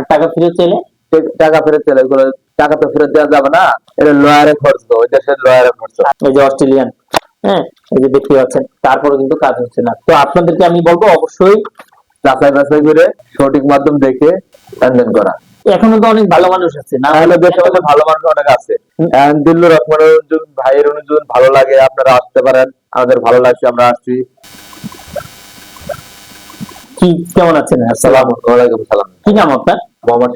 আর টাকা ফেরত চাইলে টাকা ফেরত চলে এগুলো টাকা তো ফেরত দেওয়া যাবে না। এটা লয়ারে খরচ ওই দেশের লয়ারে খরচ। এই যে অস্ট্রেলিয়ান হ্যাঁ এই যে দেখতে পাচ্ছেন তারপরে কিন্তু কাজ হচ্ছে না। তো আপনাদেরকে আমি বলব অবশ্যই যাচাই বাছাই করে সঠিক মাধ্যম দেখে লেনদেন করা। এখনও তো অনেক ভালো মানুষ আছে না? দেশে মধ্যে ভালো মানুষ অনেক আছে। দিল্লুর যদি ভাইয়ের ভালো লাগে আপনারা আসতে পারেন। আমাদের ভালো লাগছে আমরা আসছি। কি কেমন আছেন? সালাম ওয়ালাইকুম সালাম। কি নাম আপনার?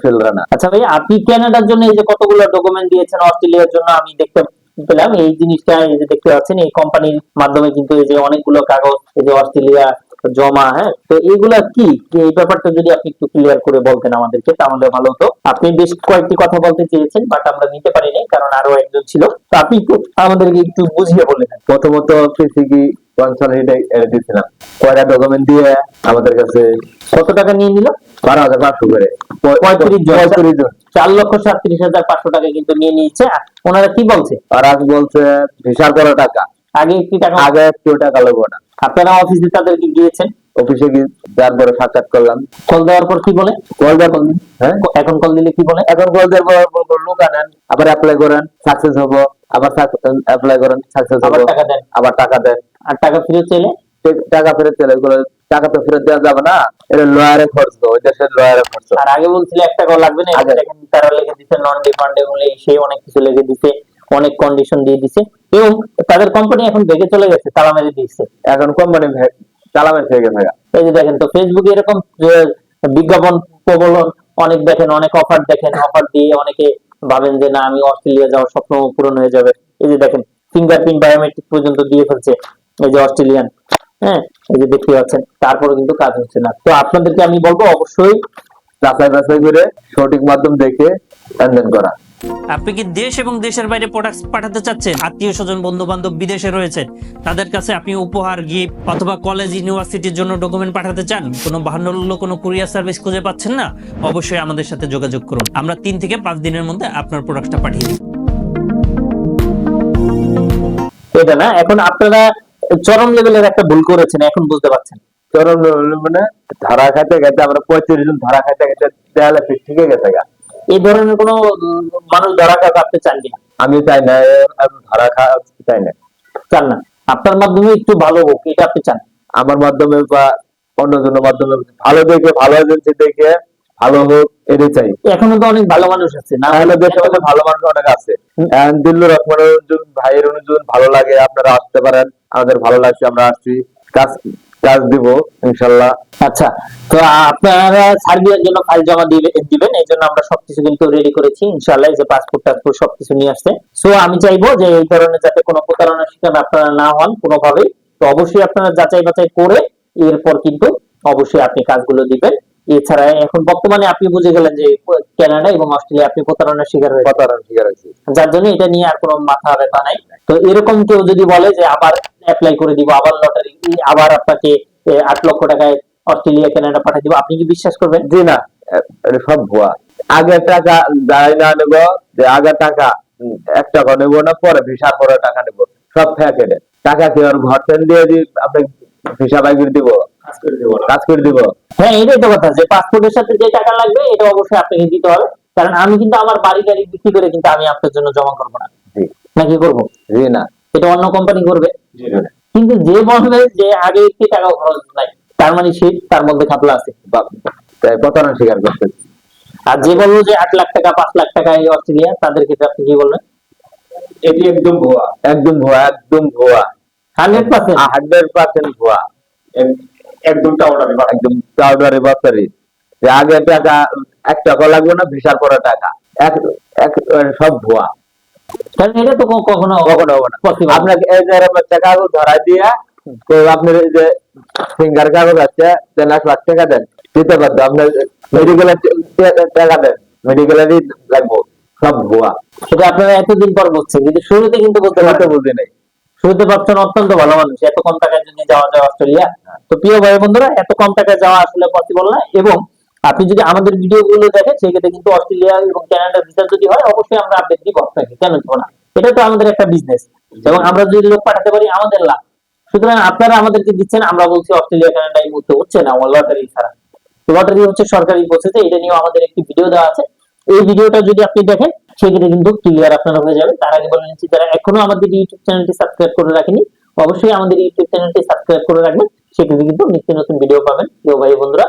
ফিল রানা আচ্ছা ভাই আপনি কানাডার জন্য এই যে কতগুলো ডকুমেন্ট দিয়েছেন অস্ট্রেলিয়ার জন্য আমি দেখতে পেলাম। এই জিনিসটা এই যে দেখতে পাচ্ছেন এই কোম্পানির মাধ্যমে কিন্তু এই যে অনেকগুলো কাগজ এই যে অস্ট্রেলিয়া জমা হ্যাঁ? তো এইগুলা কি? এই ব্যাপারটা যদি আপনি একটু ক্লিয়ার করে বলতেন আমাদেরকে তাহলে ভালো হতো। আপনি বেশ কয়েকটি কথা বলতে চেয়েছেন বাট আমরা নিতে পারিনি কারণ আরও একজন ছিল। তো আপনি একটু আমাদেরকে একটু বুঝিয়ে বলে দেন। প্রথমত পিসিকি কনসালটেন্ট এটা দিয়েছিলাম কয়টা ডকুমেন্ট দিয়ে আমাদের কাছে কত টাকা নিয়ে নিল? বারো হাজার পাঁচশো করে। পঁয়ত্রিশ জন। পঁয়ত্রিশ জন। চার লক্ষ সাতত্রিশ হাজার পাঁচশো টাকা কিন্তু নিয়ে ওনারা কি বলছে? আর বলছে ভিসার করা টাকা। আগে একটি টাকা আগে একটু টাকা লাগবো না। আপনারা অফিসে তাদেরকে গিয়েছেন অফিসে গিয়ে সাক্ষাৎ করলাম। কল দেওয়ার পর কি বলে? কল দেওয়ার হ্যাঁ? এখন কল দিলে কি বলে? এখন কল দেওয়ার পর লোক আনেন আবার অ্যাপ্লাই করেন সাকসেস হব আবার অ্যাপ্লাই করেন সাকসেস আবার হব টাকা দেন। আবার টাকা দেন। আর টাকা ফেরত চাইলে? টাকা ফেরত চলে এগুলো টাকা তো ফেরত দেওয়া যাবে না। এটা লয়ারে খরচ ওই দেশের লয়ারে খরচ। আর আগে বলছিল এক টাকাও লাগবে না। দেখেন তারা লিখে দিচ্ছে নন রিফান্ডেবল সে অনেক কিছু লিখে দিছে অনেক কন্ডিশন দিয়ে দিছে। এবং তাদের কোম্পানি এখন ভেঙে চলে গেছে তালা মেরে দিচ্ছে এখন কোম্পানি চালাবেন থেকে গেছে এই যে দেখেন তো ফেসবুকে এরকম বিজ্ঞাপন প্রবলন অনেক দেখেন অনেক অফার দেখেন অফার দিয়ে অনেকে ভাবেন যে না আমি অস্ট্রেলিয়া যাওয়ার স্বপ্ন পূরণ হয়ে যাবে। এই যে দেখেন ফিঙ্গারপ্রিন্ট বায়োমেট্রিক পর্যন্ত দিয়ে ফেলছে। এই যে অস্ট্রেলিয়ান হ্যাঁ এই যে দেখতে পাচ্ছেন তারপরে কিন্তু কাজ হচ্ছে না। তো আপনাদেরকে আমি বলব অবশ্যই যাচাই বাছাই করে সঠিক মাধ্যম দেখে লেনদেন করা। আপনি কি দেশ এবং দেশের বাইরে প্রোডাক্ট পাঠাতে চাচ্ছেন? আত্মীয় স্বজন বন্ধু বান্ধব বিদেশে রয়েছেন তাদের কাছে আপনি উপহার গিফট অথবা কলেজ ইউনিভার্সিটির জন্য ডকুমেন্ট পাঠাতে চান? কোনো বাহান্ন কোনো কুরিয়ার সার্ভিস খুঁজে পাচ্ছেন না? অবশ্যই আমাদের সাথে যোগাযোগ করুন। আমরা তিন থেকে পাঁচ দিনের মধ্যে আপনার প্রোডাক্টটা পাঠিয়ে দিই। এটা না এখন আপনারা চরম লেভেলের একটা ভুল করেছেন এখন বুঝতে পারছেন। চরম মানে ধারা খাইতে গেছে আমরা পঁয়ত্রিশ জন ধারা খাইতে গেছে দেয়ালে ঠিকই গেছে গা। এই ধরনের কোনো মানুষ ধারা কাজ আপনি চান কিনা আমি চাই না ধারা খাওয়া চাই না। চান না। আপনার মাধ্যমে একটু ভালো হোক এটা আপনি চান। আমার মাধ্যমে বা অন্যজনের মাধ্যমে ভালো দেখে ভালো এজেন্সি দেখে ভালো হোক এটাই চাই। এখনও তো অনেক ভালো মানুষ আছে না? তাহলে দেশে মধ্যে ভালো মানুষ অনেক আছে। দিল্লুর রহমানের অনুযায়ী ভাইয়ের অনুযায়ী ভালো লাগে আপনারা আসতে পারেন। আমাদের ভালো লাগছে আমরা আসছি। কাজ কাজ দিব ইনশাল্লাহ। আচ্ছা তো আপনারা সার্বিয়ার জন্য ফাইল জমা দিবে দিবেন এই জন্য আমরা সবকিছু কিন্তু রেডি করেছি ইনশাআল্লাহ এই যে পাসপোর্ট টাসপোর্ট সবকিছু নিয়ে আসছে। সো আমি চাইব যে এই ধরনের যাতে কোনো প্রতারণার শিকার আপনারা না হন কোনোভাবেই। তো অবশ্যই আপনারা যাচাই বাছাই করে এরপর কিন্তু অবশ্যই আপনি কাজগুলো দিবেন। এছাড়া এখন বর্তমানে আপনি বুঝে গেলেন যে কানাডা এবং অস্ট্রেলিয়া আপনি প্রতারণার শিকার হয়ে প্রতারণ শিকার হয়েছি। যার জন্য এটা নিয়ে আর কোনো মাথা ব্যথা নাই। তো এরকম কেউ যদি বলে যে আবার অ্যাপ্লাই করে দিব আবার লটারি আবার আপনাকে আট লক্ষ টাকায় অস্ট্রেলিয়া কানাডা পাঠিয়ে দিব আপনি কি বিশ্বাস করবেন? জি না। সব ভুয়া। আগে টাকা যাই না নেব যে আগে টাকা এক টাকা নেব না পরে ভিসার পরে টাকা নেব। সব ফেক এটা টাকা কি আর ঘর দিয়ে দি আপনি ভিসা বাইক দিব। কাজ করে দিব হ্যাঁ এটাই তো কথা। যে পাসপোর্টের সাথে যে টাকা লাগবে এটা অবশ্যই আপনাকে দিতে হবে। কারণ আমি কিন্তু আমার বাড়ি গাড়ি বিক্রি করে কিন্তু আমি আপনার জন্য জমা করব না। নাকি করব? জি না। এটা অন্য কোম্পানি করবে। কিন্তু যে বলবে যে আগে একটি টাকা খরচ নাই তার মানে সে তার মধ্যে খাপলা আছে। প্রতারণ স্বীকার করতে আর যে বলব যে আট লাখ টাকা পাঁচ লাখ টাকা এই অস্ট্রেলিয়া তাদের ক্ষেত্রে আপনি কি বলবেন এটি একদম ভুয়া। একদম ভুয়া একদম ভুয়া। Hundred percent. হান্ড্রেড পার্সেন্ট ভুয়া। একদম টাউডারি একদম টাউডারি বাচ্চারি যে আগে টাকা এক টাকা লাগবে না ভিসার পরে টাকা। এক এক সব ভুয়া। কারণ এটা তো কখনো কখনো হবে না। আপনাকে এই যে এরকম একটা দিয়া তো আপনার এই যে ফিঙ্গার কাগজ আছে লাখ টাকা দেন। দিতে পারতো। আপনার মেডিকেলের টাকা দেন। মেডিকেলেরই লাগবো। সব ভুয়া। সেটা আপনারা এতদিন পর বুঝছেন কিন্তু শুরুতে কিন্তু বলতে পারতেন বুঝি নাই। শুরুতে ভাবছেন অত্যন্ত ভালো মানুষ, এত কম টাকায় যদি যাওয়া যায় অস্ট্রেলিয়া। তো প্রিয় ভাই বন্ধুরা, এত কম টাকায় যাওয়া আসলে পসিবল না। এবং আপনি যদি আমাদের ভিডিও গুলো দেখেন সেক্ষেত্রে কিন্তু অস্ট্রেলিয়া এবং কানাডার ভিসা যদি হয়, অবশ্যই আমরা আপডেট দিব আপনাকে কেন দিব না? এটা তো আমাদের একটা বিজনেস এবং আমরা যদি লোক পাঠাতে পারি, আমাদের লাভ। সুতরাং আপনারা আমাদেরকে দিচ্ছেন, আমরা বলছি অস্ট্রেলিয়া কানাডা এই মুহূর্তে হচ্ছে না, আমার লটারি ছাড়া। লটারি হচ্ছে সরকারি প্রসেসে এটা নিয়েও আমাদের একটি ভিডিও দেওয়া আছে। এই ভিডিওটা যদি আপনি দেখেন সেক্ষেত্রে কিন্তু ক্লিয়ার আপনারা হয়ে যাবে। তার আগে বলে নিচ্ছি যারা এখনও আমাদের ইউটিউব চ্যানেলটি সাবস্ক্রাইব করে রাখেনি অবশ্যই আমাদের ইউটিউব চ্যানেলটি সাবস্ক্রাইব করে রাখবেন। সেক্ষেত্রে কিন্তু নিত্য নতুন ভিডিও পাবেন। প্রিয় ভাই বন্ধুরা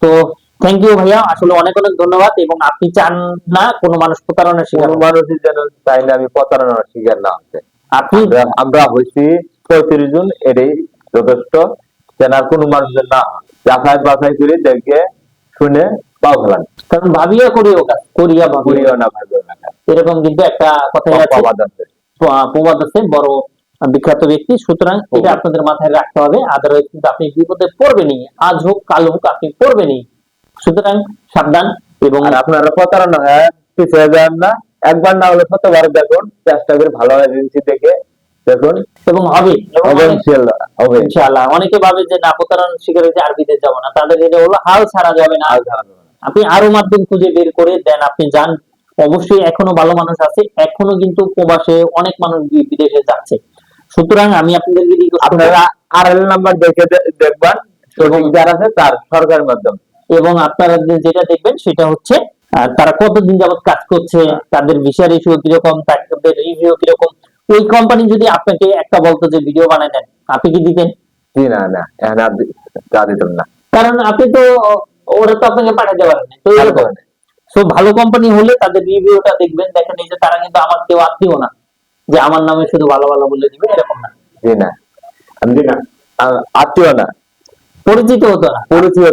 তো থ্যাংক ইউ ভাইয়া। আসলে অনেক অনেক ধন্যবাদ এবং আপনি চান না কোনো মানুষ প্রতারণার শিকার। মানুষই যেন চাইলে আমি প্রতারণার শিকার না হতে। আপনি আমরা- আমরা হয়েছি পঁয়ত্রিশ জন এটাই যথেষ্ট। যেন আর কোনো মানুষের না যাচাই বাছাই করে দেখে শুনে পাও ফেলান কারণ ভাবিয়া করিও কাজ করিয়া ভাবিয়া করিও না ভাবিও না। এরকম কিন্তু একটা আছে। প্রবাদ আছে বড় বিখ্যাত ব্যক্তি। সুতরাং এটা আপনাদের মাথায় রাখতে হবে। আদারওয়াইজ কিন্তু আপনি বিপদে পড়বেনই আজ হোক কাল হোক আপনি পড়বেনই। সুতরাং সাবধান এবং আপনারা প্রতারণা হয় পিছিয়ে যান না। একবার না হলে কতবার দেখুন চেষ্টা করে ভালো এজেন্সি দেখে দেখুন। এবং হবে ইনশাআল্লাহ অনেকে ভাবে যে না প্রতারণ শিকার হয়েছে আর বিদেশ যাব না। তাদের এটা হলো হাল ছাড়া যাবে না। ধারণা নেই। আপনি আরও মাধ্যম খুঁজে বের করে দেন আপনি যান। অবশ্যই এখনও ভালো মানুষ আছে এখনও কিন্তু প্রবাসে অনেক মানুষ বিদেশে যাচ্ছে। সুতরাং আমি আপনাদেরকে request করবো- আপনারা আর এল নাম্বার দেখে দেখবেন সঠিক যার আছে তার সরকারের মাধ্যমে। এবং আপনারা যেটা দেখবেন সেটা হচ্ছে তারা কতদিন যাবত কাজ করছে তাদের ভিসা রেশিও কীরকম তাদের রিভিউ কীরকম। ওই কোম্পানি যদি আপনাকে একটা বলতো যে ভিডিও বানায় দেন আপনি কি দিতেন? না না আর তা দিতাম না। কারণ আপনি তো ওরা তো আপনাকে পাঠাতে পারেন না। তো সো ভালো কোম্পানি হলে তাদের রিভিউটা দেখবেন। দেখেন এই যে তারা কিন্তু আমার কেউ আত্মীয় না যে আমার নামে শুধু ভালো ভালো বলে দিবে এরকম না। জি না। জি না। আত্মীয় না। পরিচিত হতো না। পরিচিত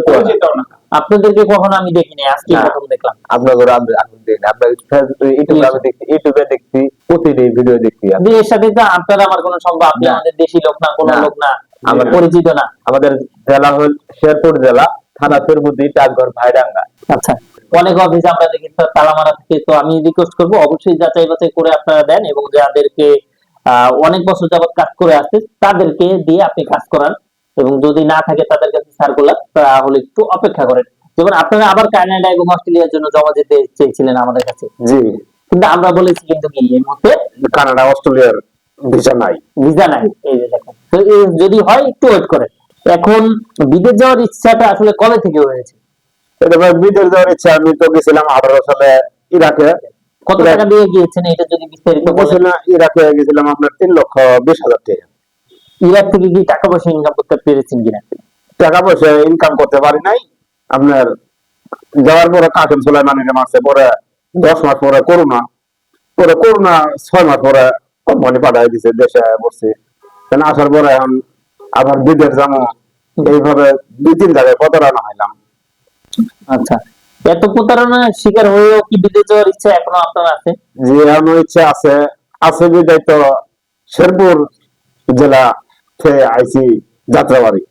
তো না। আপনাদেরকে কখনো আমি দেখিনি আজকে প্রথম দেখলাম। আপনাদের আমি আমি দেখি আপনার ইউটিউবে আমি দেখছি ইউটিউবে দেখছি প্রতিদিন ভিডিও দেখছি আমি। এর সাথে তো আপনার আমার কোনো সম্ভব আপনি আমাদের দেশি লোক না কোনো লোক না আমার পরিচিত না। আমাদের জেলা হল শেরপুর জেলা। থানা ডাকঘর ভাইডাঙ্গা আচ্ছা। অনেক অফিস আমরা দেখি তালা মারা থাকে তো আমি রিকোয়েস্ট করব অবশ্যই যাচাই বাছাই করে আপনারা দেন এবং যাদেরকে অনেক বছর যাবত কাজ করে আসছে তাদেরকে দিয়ে আপনি কাজ করান এবং যদি না থাকে তাদের কাছে সার্কুলার তাহলে একটু অপেক্ষা করেন। যেমন আপনারা আবার কানাডা এবং অস্ট্রেলিয়ার জন্য জমা দিতে চেয়েছিলেন আমাদের কাছে। জি। কিন্তু আমরা বলেছি কিন্তু কি এই মুহূর্তে কানাডা অস্ট্রেলিয়ার ভিসা নাই। ভিসা নাই এই যে দেখেন। তো যদি হয় একটু ওয়েট করেন। এখন বিদেশ যাওয়ার ইচ্ছাটা আসলে কবে থেকে হয়েছে? এটা বিদেশ যাওয়ার ইচ্ছা আমি তো গেছিলাম আঠারো সালে ইরাকে। কত টাকা দিয়ে গিয়েছেন এটা যদি বিস্তারিত বলেন? ইরাকে গেছিলাম আপনার তিন লক্ষ বিশ হাজার টাকা। ইরাক থেকে কি টাকা পয়সা ইনকাম করতে পেরেছেন কিনা? টাকা পয়সা ইনকাম করতে পারি নাই। আপনার যাওয়ার পরে কাকেম সুলাইমানের মাসে পরে দশ মাস পরে করোনা। পরে করোনা ছয় মাস পরে কোম্পানি পাঠাই দিছে দেশে বসছি কেন আসার পরে এখন আবার বিদেশ যাব। এইভাবে দুই তিন জায়গায় প্রতারণা হইলাম। আচ্ছা এত প্রতারণার শিকার হয়েও কি বিদেশ যাওয়ার ইচ্ছা এখনও আপনার আছে? যে আমার ইচ্ছা আছে। আছে বিদায় তো শেরপুর জেলা থেকে আইছি যাত্রাবাড়ি।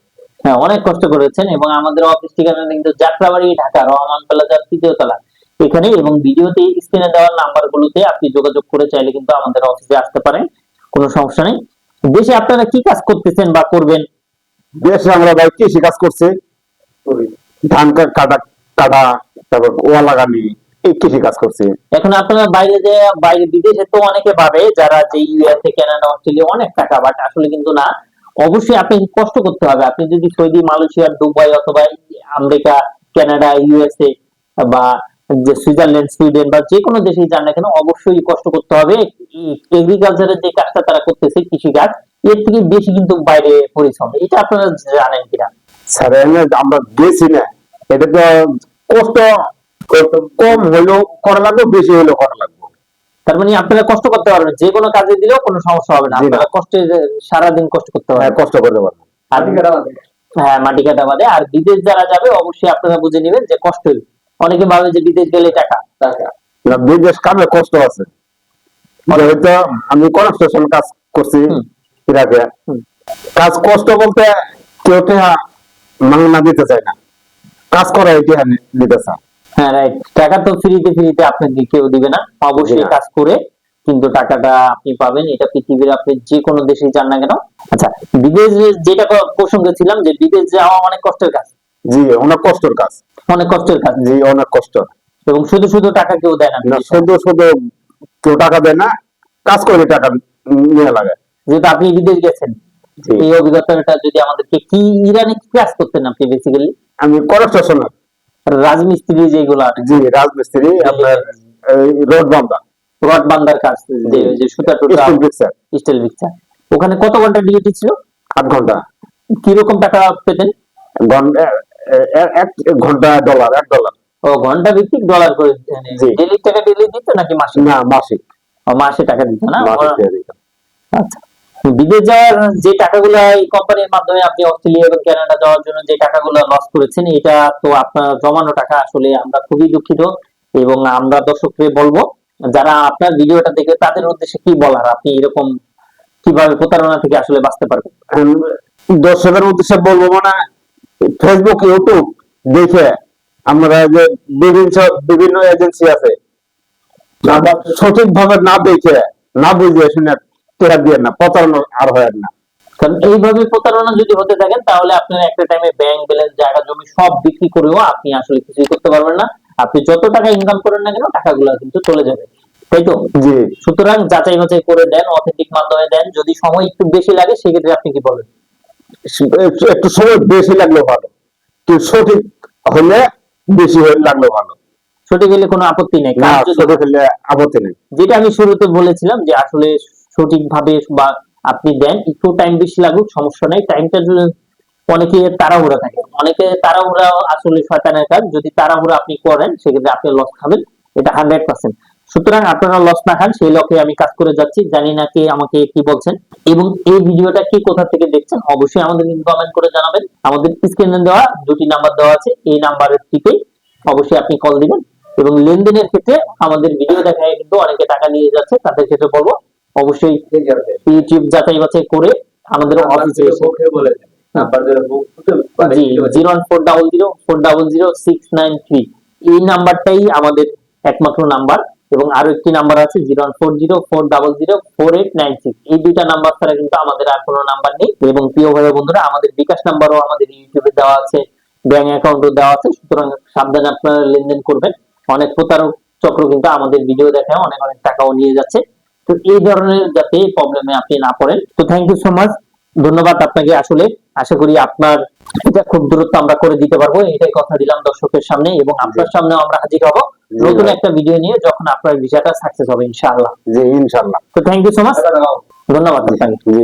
হ্যাঁ অনেক কষ্ট করেছেন এবং আমাদের অফিস ঠিকানা কিন্তু যাত্রাবাড়ি ঢাকা রহমান প্লাজার তৃতীয় তলা। এখানে এবং ভিডিওতে স্ক্রিনে দেওয়ার নাম্বার গুলোতে আপনি যোগাযোগ করে চাইলে কিন্তু আমাদের অফিসে আসতে পারেন। কোনো সমস্যা নেই। দেশে আপনারা কি কাজ করতেছেন বা করবেন দেশে আমরা ভাই কৃষি কাজ করছি? ধান কাটা কাটা, তারপর ওয়া লাগানি এই কৃষি কাজ করছি? এখন আপনারা বাইরে যে, বাইরে বিদেশে তো অনেকে যারা যে অস্ট্রেলিয়া অনেক টাকা বাট আসলে কিন্তু না। অবশ্যই আপনাকে কষ্ট করতে হবে। আপনি যদি সৌদি, মালয়েশিয়া, দুবাই অথবা আমেরিকা, কানাডা, ইউএসএ বা যে সুইজারল্যান্ড, সুইডেন বা যে কোনো দেশেই যান না কেন, অবশ্যই কষ্ট করতে হবে। এগ্রিকালচারের যে কাজটা তারা করতেছে কৃষি কাজ এর থেকে বেশি কিন্তু বাইরে পরিশ্রম। এটা আপনারা জানেন কিনা? স্যার আমরা গেছি না এটা তো কষ্ট কষ্ট কম হইলেও করা লাগবে বেশি হইলেও করা লাগবে। তার মানে আপনারা কষ্ট করতে পারবেন যে কোনো কাজে দিলেও কোনো সমস্যা হবে না। আপনারা কষ্টে সারাদিন কষ্ট করতে হ্যাঁ, পারবেন কষ্ট করতে পারব আর হ্যাঁ মাটি কাটা বাদে। আর বিদেশ যারা যাবে অবশ্যই আপনারা বুঝে নেবেন যে কষ্টই অনেকে ভাবে যে বিদেশ গেলে টাকা। বিদেশ কামে কষ্ট আছে। হয়তো আমি কনস্ট্রাকশন কাজ করছি। ইরাকে। কাজ কষ্ট বলতে কেউ টেহা মাংনা দিতে চায় না। কাজ করা দিতে চায়। হ্যাঁ রাইট টাকা তো ফ্রিতে ফ্রিতে আপনাকে কেউ দিবে না। অবশ্যই কাজ করে কিন্তু টাকাটা আপনি পাবেন। এটা পৃথিবীর আপনি যে কোনো দেশে যান না কেন। আচ্ছা বিদেশ যেটা প্রসঙ্গে ছিলাম যে বিদেশ যাওয়া অনেক কষ্টের কাজ। জি অনেক কষ্টের কাজ। অনেক কষ্টের কাজ। জি অনেক কষ্ট এবং শুধু শুধু টাকা কেউ দেয় না। শুধু শুধু কেউ টাকা দেয় না কাজ করে টাকা নিয়ে লাগে। যেহেতু আপনি বিদেশ গেছেন এই অভিজ্ঞতাটা যদি আমাদেরকে কি ইরানে কি কাজ করতেন আপনি বেসিক্যালি আমি কনস্ট্রাকশনার রাজমিস্ত্রি যেগুলো জি রাজমিস্ত্রি আপনার রোড বান্ধা। রড বান্দার কাজ যে যে সুতা টুতা। স্কুল পিকচার স্টিল পিকচার ওখানে কত ঘণ্টা ডিউটি ছিল? আট ঘণ্টা। কীরকম টাকা পেতেন? ঘণ্টা এক ঘণ্টা ডলার এক ডলার ও ঘণ্টা ভিত্তিক ডলার করে। ডেলি টাকা ডেলি দিত নাকি মাসে না মাসিক। মাসে টাকা দিত না? মাসিক। আচ্ছা। বিদেশ যাওয়ার যে টাকাগুলো এই কোম্পানির মাধ্যমে আপনি অস্ট্রেলিয়া এবং কানাডা যাওয়ার জন্য যে টাকাগুলো লস করেছেন এটা তো আপনার জমানো টাকা আসলে আমরা খুবই দুঃখিত এবং আমরা দর্শককে বলব যারা আপনার ভিডিওটা দেখে তাদের উদ্দেশ্যে কি বলার? আপনি এরকম কীভাবে প্রতারণা থেকে আসলে বাঁচতে পারবেন? দর্শকের উদ্দেশ্যে বলব মানে ফেসবুক ইউটিউব দেখে আমরা যে বিভিন্ন বিভিন্ন এজেন্সি আছে সঠিক ভাবে না দেখে না বুঝে শুনে টেকা দিয়ে না প্রতারণা আর হয় না। কারণ এইভাবে প্রতারণা যদি হতে থাকেন তাহলে আপনার একটা টাইমে ব্যাংক ব্যালেন্স জায়গা জমি সব বিক্রি করেও আপনি আসলে কিছুই করতে পারবেন না। আপনি যত টাকা ইনকাম করেন না কেন টাকাগুলো কিন্তু চলে যাবে। তাই তো? জি। সুতরাং যাচাই বাছাই করে দেন অথেন্টিক মাধ্যমে দেন। যদি সময় একটু বেশি লাগে সেক্ষেত্রে আপনি কি বলেন? একটু- সময় বেশি লাগল ভালো। কিন্তু সঠিক হলে বেশি লাগল ভালো। সঠিক হলে কোনো আপত্তি নেই। আপত্তি নেই। যেটা আমি শুরুতে বলেছিলাম যে আসলে সঠিকভাবে বা আপনি দেন, একটু টাইম বেশি লাগুক, সমস্যা নেই। টাইমটা অনেকে তাড়াহুড়া থাকে, অনেকে তাড়াহুড়া আসলে শয়তানের কাজ। যদি তাড়াহুড়া আপনি করেন, সেক্ষেত্রে আপনি লস খাবেন। এটা হান্ড্রেড পার্সেন্ট সুতরাং আপনারা লস না খান, সেই লক্ষ্যে আমি কাজ করে যাচ্ছি। জানি না কে আমাকে কি বলছেন। এবং এই ভিডিওটা কি কোথা থেকে দেখছেন, অবশ্যই আমাদের কমেন্ট করে জানাবেন। আমাদের স্ক্রিনে দেওয়া দুটি নাম্বার দেওয়া আছে। এই নাম্বারের টিপে অবশ্যই আপনি কল দিবেন। এবং লেনদেনের ক্ষেত্রে আমাদের ভিডিও দেখায় কিন্তু অনেকে টাকা নিয়ে যাচ্ছে। তাদের ক্ষেত্রে বলব অবশ্যই ইউটিউব যাচাই বাছাই করে আমাদের অফিসে এসে জি zero one four double zero four double zero six nine three এই নাম্বারটাই আমাদের একমাত্র নাম্বার এবং আরও একটি নাম্বার আছে zero one four zero four double zero four eight nine six এই দুইটা নাম্বার ছাড়া কিন্তু আমাদের আর কোনো নাম্বার নেই। এবং প্রিয় ভাই বন্ধুরা আমাদের বিকাশ নাম্বারও আমাদের ইউটিউবে দেওয়া আছে ব্যাংক অ্যাকাউন্টও দেওয়া আছে সুতরাং সাবধানে আপনারা লেনদেন করবেন। অনেক প্রতারক চক্র কিন্তু আমাদের ভিডিও দেখায় অনেক অনেক টাকাও নিয়ে যাচ্ছে। তো এই ধরনের যাতে প্রবলেমে আপনি না পড়েন। তো থ্যাংক ইউ সো মাচ ধন্যবাদ আপনাকে আসলে। আশা করি আপনার এটা খুব দ্রুত আমরা করে দিতে পারব। এটাই কথা দিলাম দর্শকের সামনে এবং আপনার সামনে আমরা হাজির হব। নতুন একটা ভিডিও নিয়ে যখন আপনার ভিসাটা সাকসেস হবে ইনশাআল্লাহ। জি ইনশাল্লাহ তো থ্যাংক ইউ সো মাচ ধন্যবাদ। জি